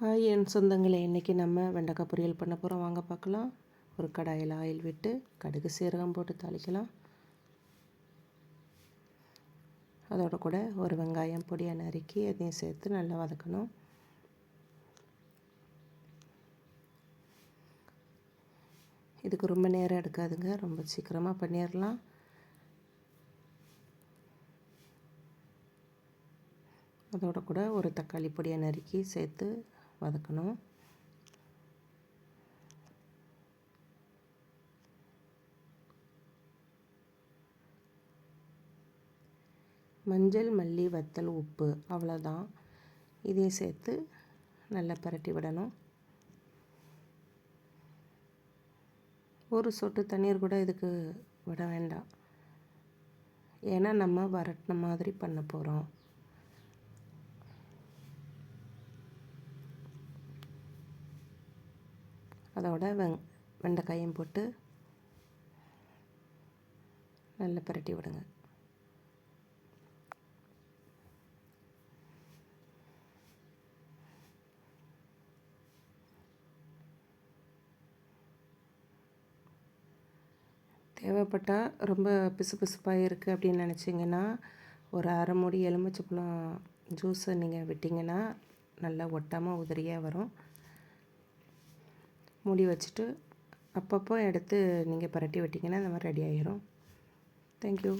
Hi என் சொந்தங்களே இன்றைக்கி நம்ம வெண்டைக்காய் பொரியல் பண்ண போகிறோம் வாங்க பார்க்கலாம். ஒரு கடாயில் ஆயில் விட்டு கடுகு சீரகம் போட்டு தாளிக்கலாம். அதோட கூட ஒரு வெங்காயம் பொடியை நறுக்கி அதையும் சேர்த்து நல்லா வதக்கணும். இதுக்கு ரொம்ப நேரம் எடுக்காதுங்க. ரொம்ப சீக்கிரமாக பண்ணிடலாம். அதோட கூட ஒரு தக்காளி பொடியை நறுக்கி சேர்த்து வதக்கணும். மஞ்சள் மல்லி வத்தல் உப்பு அவ்வளோதான் இதையும் சேர்த்து நல்லா பரட்டி விடணும். ஒரு சொட்டு தண்ணீர் கூட இதுக்கு விட வேண்டாம். ஏன்னா நம்ம வரட்டின மாதிரி பண்ண போகிறோம் அதோட வெங் வெண்டைக்காயும் போட்டு நல்லா புரட்டி விடுங்க. தேவைப்பட்டால் ரொம்ப பிசு பிசுப்பாக இருக்குது அப்படின்னு நினச்சிங்கன்னா ஒரு அரை மூடி எலுமிச்சப்பழம் ஜூஸை நீங்கள் விட்டிங்கன்னா நல்லா ஒட்டாமல் உதிரியாக வரும். மூடி வச்சுட்டு அப்பப்போ எடுத்து நீங்கள் பரட்டி விட்டிங்கன்னா இந்த மாதிரி ரெடி ஆகிரும் தேங்க்யூ